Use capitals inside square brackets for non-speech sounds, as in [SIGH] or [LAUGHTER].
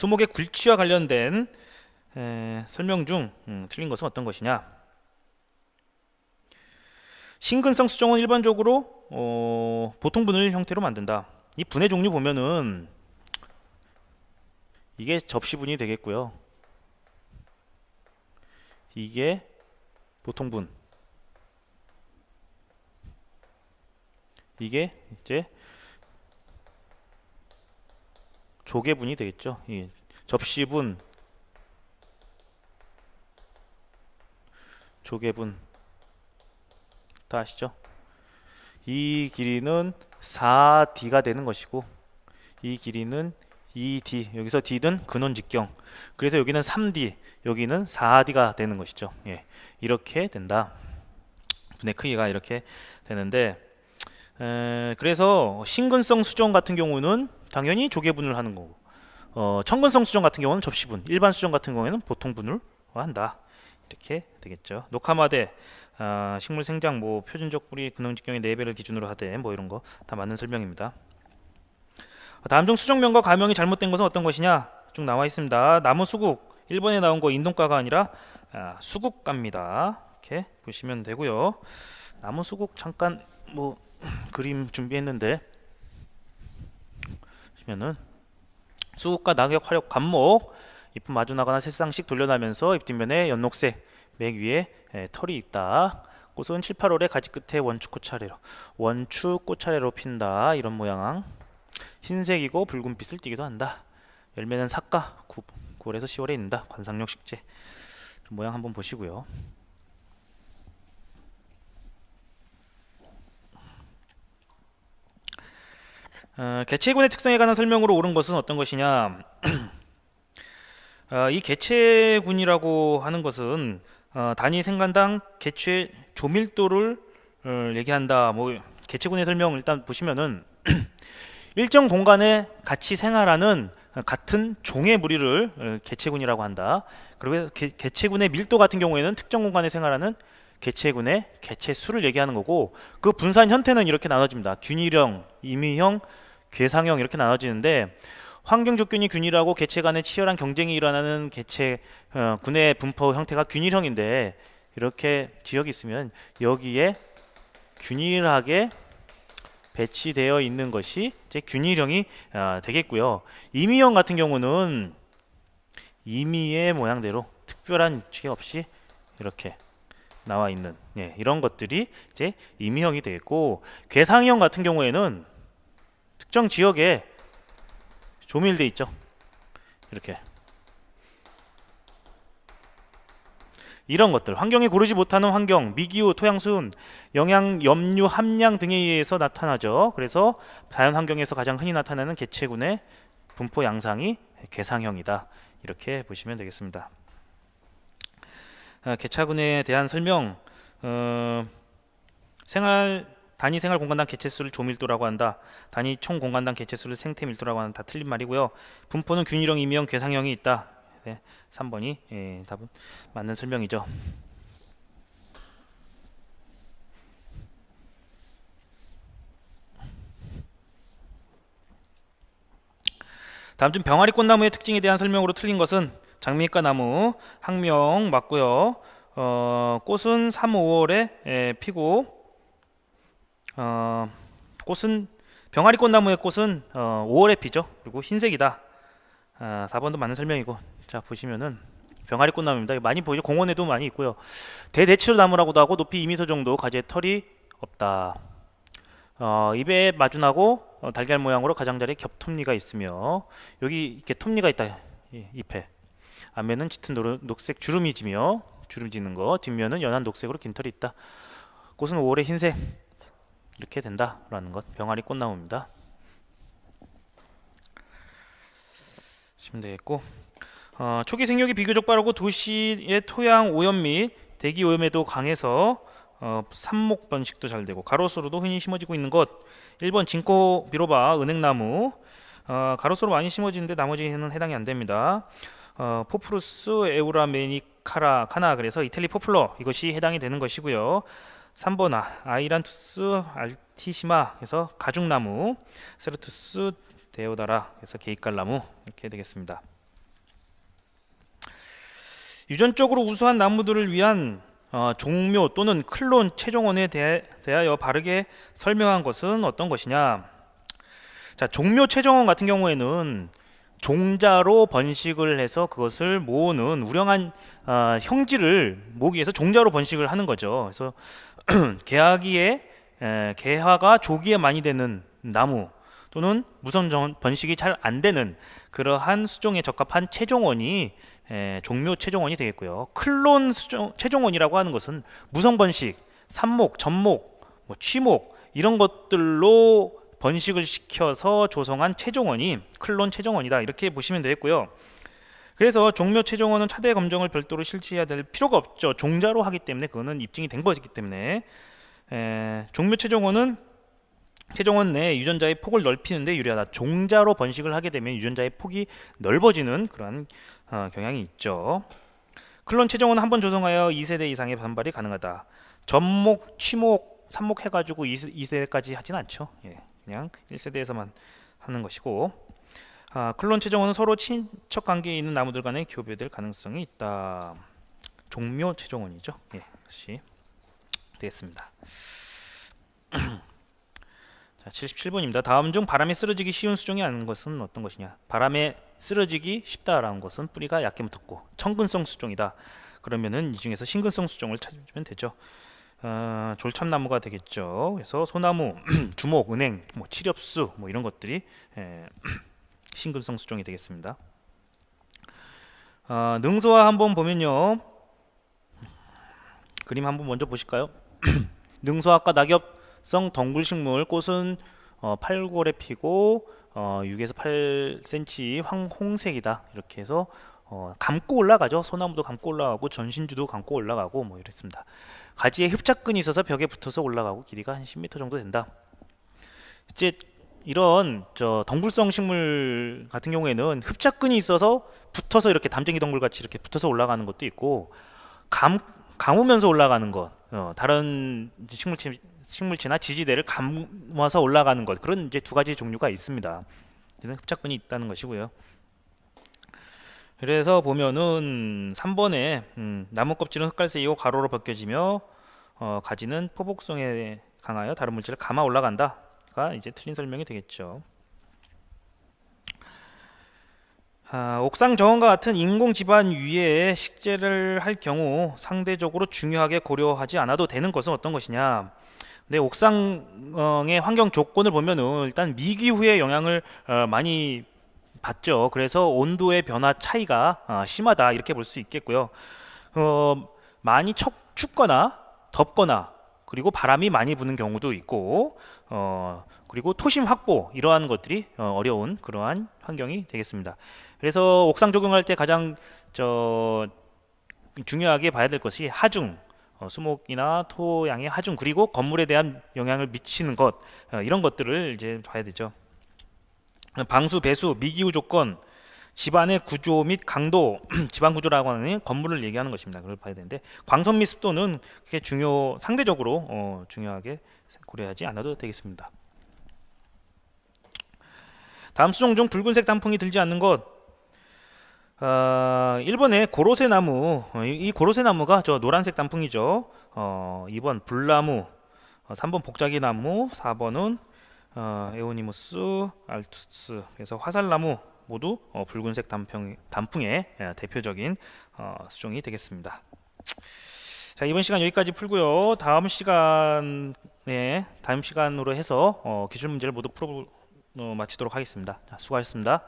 수목의 굴치와 관련된 에, 설명 중 음, 틀린 것은 어떤 것이냐? 신근성 수정은 일반적으로 어, 보통 분을 형태로 만든다. 이 분의 종류 보면은 이게 접시분이 되겠고요. 이게 보통분. 이게 이제 조개분이 되겠죠. 이 접시분, 조개분. 다 아시죠? 이 길이는 4d가 되는 것이고 이 길이는 2d 여기서 d는 근원 직경. 그래서 여기는 3d 여기는 4d가 되는 것이죠. 예, 이렇게 된다. 분의 크기가 이렇게 되는데 에, 그래서 신근성 수정 같은 경우는 당연히 조개분을 하는 거고 어, 청근성 수정 같은 경우는 접시분 일반 수정 같은 경우에는 보통 분을 한다 이렇게 되겠죠 녹화마대 아, 식물 생장 뭐 표준적 뿌리 근원 직경의 4배를 기준으로 하되 뭐 이런 거 다 맞는 설명입니다. 다음 중 수정명과 가명이 잘못된 것은 어떤 것이냐? 쭉 나와 있습니다. 나무 수국 1번에 나온 거 인동가가 아니라 아, 수국가입니다. 이렇게 보시면 되고요. 나무 수국 잠깐 뭐 [CLEARS THROAT] 그림 준비했는데 보시면은 수국가 낙엽 화력 관목 잎은 마주 나거나 새쌍씩 돌려나면서 잎 뒷면에 연녹색 맥 위에 에, 털이 있다. 꽃은 7, 8월에 가지 끝에 원축 꽃차례로 원축 꽃차례로 핀다. 이런 모양. 흰색이고 붉은빛을 띠기도 한다. 열매는 삭가 9, 9월에서 10월에 있는다. 관상용 식재. 모양 한번 보시고요. 어, 개체군의 특성에 관한 설명으로 옳은 것은 어떤 것이냐? [CLEARS THROAT] 어, 이 개체군이라고 하는 것은 어, 단위 생간당 개체 조밀도를 어, 얘기한다. 뭐 개체군의 설명 일단 보시면은 [CLEARS THROAT] 일정 공간에 같이 생활하는 같은 종의 무리를 어, 개체군이라고 한다. 그리고 개, 개체군의 밀도 같은 경우에는 특정 공간에 생활하는 개체군의 개체 수를 얘기하는 거고 그 분산 형태는 이렇게 나눠집니다. 균일형, 임의형, 괴상형 이렇게 나눠지는데 환경 조건이 균일하고 개체 간의 치열한 경쟁이 일어나는 개체 어, 군의 분포 형태가 균일형인데 이렇게 지역이 있으면 여기에 균일하게 배치되어 있는 것이 이제 균일형이 어, 되겠고요. 임의형 같은 경우는 임의의 모양대로 특별한 취계 없이 이렇게 나와 있는 예, 이런 것들이 이제 임의형이 되겠고 괴상형 같은 경우에는 특정 지역에 조밀돼 있죠. 이렇게 이런 것들 환경에 고르지 못하는 환경, 미기후, 토양수온, 영양, 염류, 함량 등에 의해서 나타나죠. 그래서 자연 환경에서 가장 흔히 나타나는 개체군의 분포 양상이 괴상형이다. 이렇게 보시면 되겠습니다. 아, 개차군에 대한 설명 어, 생활 단위 생활 공간당 개체수를 조밀도라고 한다. 단위 총 공간당 개체수를 생태 밀도라고 하는 다 틀린 말이고요. 분포는 균일형, 임의형, 괴상형이 있다. 네, 3번이 예, 답은 맞는 설명이죠. 다음 중 병아리 꽃나무의 특징에 대한 설명으로 틀린 것은 장미과 나무, 학명 맞고요. 어, 꽃은 3, 5월에 예, 피고 어, 꽃은 병아리 꽃나무의 꽃은 어, 5월에 피죠. 그리고 흰색이다. 아, 4번도 맞는 설명이고 자 보시면은 병아리 꽃나무입니다. 많이 보이죠? 공원에도 많이 있고요. 대대치로 나무라고도 하고 높이 2m 정도 가지에 털이 없다. 어, 입에 마주나고 어, 달걀 모양으로 가장자리에 겹톱니가 있으며 여기 이렇게 톱니가 있다. 예, 잎에 앞면은 짙은 노, 녹색 주름이 지며 주름 지는 거 뒷면은 연한 녹색으로 긴 털이 있다. 꽃은 5월에 흰색 이렇게 된다라는 것 병아리 꽃나무입니다. 보시면 되겠고 어, 초기 생육이 비교적 빠르고 도시의 토양 오염 및 대기 오염에도 강해서 어, 삽목 번식도 잘 되고 가로수로도 흔히 심어지고 있는 것 1번 진코 비로바 은행나무 어, 가로수로 많이 심어지는데 나머지는 해당이 안 됩니다. 어, 포프루스 에우라메니카라 카나 그래서 이탈리 포플러 이것이 해당이 되는 것이고요. 3번 아, 아이란투스 알티시마 그래서 가죽나무 세르투스 데오다라 그래서 게이깔나무 이렇게 되겠습니다. 유전적으로 우수한 나무들을 위한 어, 종묘 또는 클론 최종원에 대해, 대하여 바르게 설명한 것은 어떤 것이냐? 자, 종묘 최종원 같은 경우에는 종자로 번식을 해서 그것을 모으는 우량한 어, 형질을 모으기 위해서 종자로 번식을 하는 거죠. 그래서 [CLEARS THROAT] 개화기에 에, 개화가 조기에 많이 되는 나무 또는 무선 정- 번식이 잘 안 되는 그러한 수종에 적합한 최종원이 에, 종묘 최종원이 되겠고요. 클론 수종, 최종원이라고 하는 것은 무성 번식, 삽목, 접목, 뭐 취목 이런 것들로 번식을 시켜서 조성한 최종원이 클론 최종원이다 이렇게 보시면 되겠고요. 그래서 종묘 최종원은 차대 검정을 별도로 실시해야 될 필요가 없죠. 종자로 하기 때문에 그거는 입증이 된 것이기 때문에 에, 종묘 최종원은 최종원 내 유전자의 폭을 넓히는데 유리하다. 종자로 번식을 하게 되면 유전자의 폭이 넓어지는 그런 어, 경향이 있죠. 클론 최종원은 한 번 조성하여 2세대 이상의 반발이 가능하다. 접목, 취목, 삽목 해가지고 2세대까지 하진 않죠. 예, 그냥 1세대에서만 하는 것이고 아, 클론 최종원은 서로 친척 관계에 있는 나무들 간의 교배될 가능성이 있다. 종묘 최종원이죠. 예, 다시 되겠습니다. [CLEARS THROAT] 자, 77번입니다. 다음 중 바람에 쓰러지기 쉬운 수종이 아닌 것은 어떤 것이냐? 바람에 쓰러지기 쉽다라는 것은 뿌리가 얇게 붙었고 청근성 수종이다. 그러면은 이 중에서 신근성 수종을 찾으면 되죠. 어, 졸참나무가 되겠죠. 그래서 소나무, [CLEARS THROAT] 주목, 은행, 뭐 칠엽수 뭐 이런 것들이 에, [CLEARS THROAT] 신근성 수종이 되겠습니다. 어, 능소화 한번 보면요. 그림 한번 먼저 보실까요? [CLEARS THROAT] 능소화과 낙엽성 덩굴식물 꽃은 어, 8골에 피고 어, 6에서 8cm 황홍색이다 이렇게 해서 어, 감고 올라가죠 소나무도 감고 올라가고 전신주도 감고 올라가고 뭐 이랬습니다 가지에 흡착근이 있어서 벽에 붙어서 올라가고 길이가 한 10m 정도 된다 이제 이런 저 덩굴성 식물 같은 경우에는 흡착근이 있어서 붙어서 이렇게 담쟁이 덩굴 같이 이렇게 붙어서 올라가는 것도 있고 감 감으면서 올라가는 것 어, 다른 식물체 식물체나 지지대를 감아서 올라가는 것 그런 이제 두 가지 종류가 있습니다. 흡착근이 있다는 것이고요. 그래서 보면은 3번에 음, 나무 껍질은 흑갈색이고 가로로 벗겨지며 어, 가지는 포복성에 강하여 다른 물질을 감아 올라간다 가 이제 틀린 설명이 되겠죠. 아, 옥상 정원과 같은 인공 지반 위에 식재를 할 경우 상대적으로 중요하게 고려하지 않아도 되는 것은 어떤 것이냐? 네, 옥상의 환경 조건을 보면은 일단 미기후의 영향을 어, 많이 받죠. 그래서 온도의 변화 차이가 어, 심하다 이렇게 볼 수 있겠고요. 어, 많이 척, 춥거나 덥거나 그리고 바람이 많이 부는 경우도 있고 어, 그리고 토심 확보 이러한 것들이 어, 어려운 그러한 환경이 되겠습니다. 그래서 옥상 적용할 때 가장 저 중요하게 봐야 될 것이 하중 어, 수목이나 토양의 하중 그리고 건물에 대한 영향을 미치는 것 어, 이런 것들을 이제 봐야 되죠. 방수, 배수, 미기후 조건, 집안의 구조 및 강도, [CLEARS THROAT] 집안 구조라고 하는 건물을 얘기하는 것입니다. 그걸 봐야 되는데 광선 및 습도는 그게 중요 상대적으로 어, 중요하게 고려하지 않아도 되겠습니다. 다음 수종 중 붉은색 단풍이 들지 않는 것. 어, 1번에 고로쇠 나무, 어, 이, 이 고로쇠 나무가 저 노란색 단풍이죠. 어, 2번 불나무, 어, 3번 복자기 나무, 4번은 어, 에오니무스 알투스, 그래서 화살나무 모두 어, 붉은색 단풍, 단풍의 예, 대표적인 어, 수종이 되겠습니다. 자 이번 시간 여기까지 풀고요. 다음 시간에 다음 시간으로 해서 어, 기출 문제를 모두 풀어 어, 마치도록 하겠습니다. 자, 수고하셨습니다.